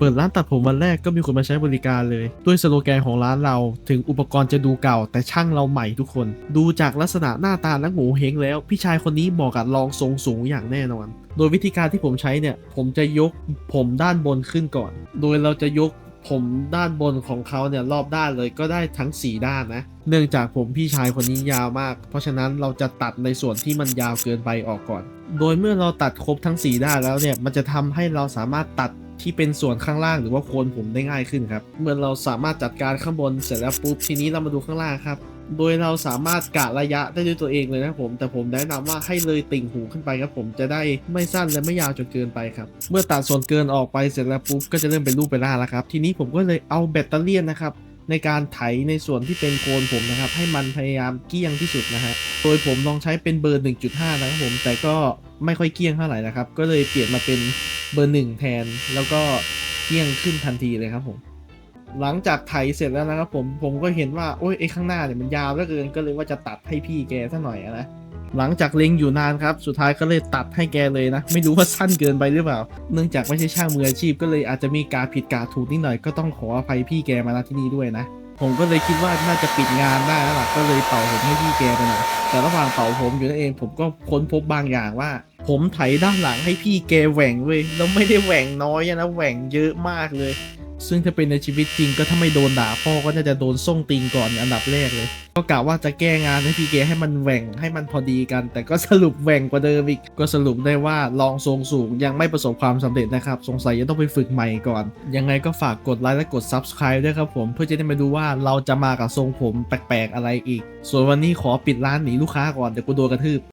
เปิดร้านตัดผมวันแรกก็มีคนมาใช้บริการเลย ด้วยสโลแกนของร้านเราถึงอุปกรณ์จะดูเก่า แต่ช่างเราใหม่ทุกคน ดูจากลักษณะหน้าตาและโง่เฮงแล้ว พี่ชายคนนี้เหมาะกับรองทรงสูงอย่างแน่นอน โดยวิธีการที่ผมใช้เนี่ย ผมจะยกผมด้านบนขึ้นก่อน โดยเราจะยกผมด้านบนของเขาเนี่ยรอบด้านเลยก็ได้ทั้ง 4 ด้านนะ เนื่องจากผมพี่ชายคนนี้ยาวมาก เพราะฉะนั้นเราจะตัดในส่วนที่มันยาวเกินไปออกก่อน โดยเมื่อเราตัดครบทั้ง 4 ด้านแล้วเนี่ย มันจะทำให้เราสามารถตัด ที่เป็นส่วนข้างล่างหรือว่าโคนผมได้ง่ายขึ้นครับเมื่อเราสามารถจัดการข้างบนเสร็จแล้วปุ๊บทีนี้เรามาดูข้างล่างครับโดยเราสามารถกะระยะได้ด้วยตัวเองเลยนะผมแต่ผมแนะนำว่าให้เลยติ่งหูขึ้นไปครับผมจะได้ไม่สั้นและไม่ยาวจนเกินไปครับเมื่อตัดส่วนเกินออกไปเสร็จแล้วปุ๊บก็จะเริ่มเป็นรูปเป็นร่างแล้วครับทีนี้ผมก็เลยเอาแบตเตอรี่นะครับในการไถในส่วนที่เป็นโคนผมนะครับ ให้มันพยายามเกี้ยงที่สุดนะฮะโดยผมลองใช้เป็นเบอร์ 1.5 นะครับผมแต่ก็ไม่ค่อยเกี้ยงเท่าไหร่นะครับ ก็เลยเปลี่ยนมาเป็น เบอร์1แทนแล้วก็เกี้ยงขึ้นทันทีเลยครับผม หลังจากไถเสร็จแล้วนะครับผมผมก็เห็นว่าโอ้ยไอ้ข้างหน้าเนี่ยมันยาวเหลือเกินก็เลยว่าจะตัดให้พี่แกซะหน่อยนะหลังจากเล็งอยู่นานครับ สุดท้ายก็เลยตัดให้แกเลยนะ ไม่รู้ว่าสั้นเกินไปหรือเปล่า เนื่องจากไม่ใช่ช่างมืออาชีพก็เลยอาจจะมีการผิดการถูกนิดหน่อยก็ต้องขออภัยพี่แกมาณที่นี่ด้วยนะ ผมก็เลยคิดว่าน่าจะปิดงานได้แล้วล่ะก็เลยเป่าผมให้พี่แกไปหน่อยแต่ระหว่างเป่าผมอยู่นั่นเองผมก็ค้นพบบางอย่างว่า ผมไถด้านหลังให้พี่แกแหว่งเว้ยแล้วไม่ได้แหว่งน้อยนะแหว่งเยอะมากเลย ซึ่งถ้าเป็นในชีวิตจริงก็ถ้าไม่โดนด่าพ่อก็น่าจะโดนส่งติงก่อนอันดับแรกเลย ก็กะว่าจะแก้งานให้พี่เกให้มันแหว่งให้มันพอดีกัน แต่ก็สรุปแหว่งกว่าเดิมอีกก็สรุปได้ว่าลองทรงสูงยังไม่ประสบความสำเร็จนะครับ สงสัยจะต้องไปฝึกใหม่ก่อน ยังไงก็ฝากกดไลค์และกด Subscribe ด้วยครับผมเพื่อจะได้มาดูว่าเราจะมากับทรงผมแปลกๆอะไรอีก ส่วนวันนี้ขอปิดร้านหนีลูกค้าก่อนเดี๋ยวกูโดนกระทืบ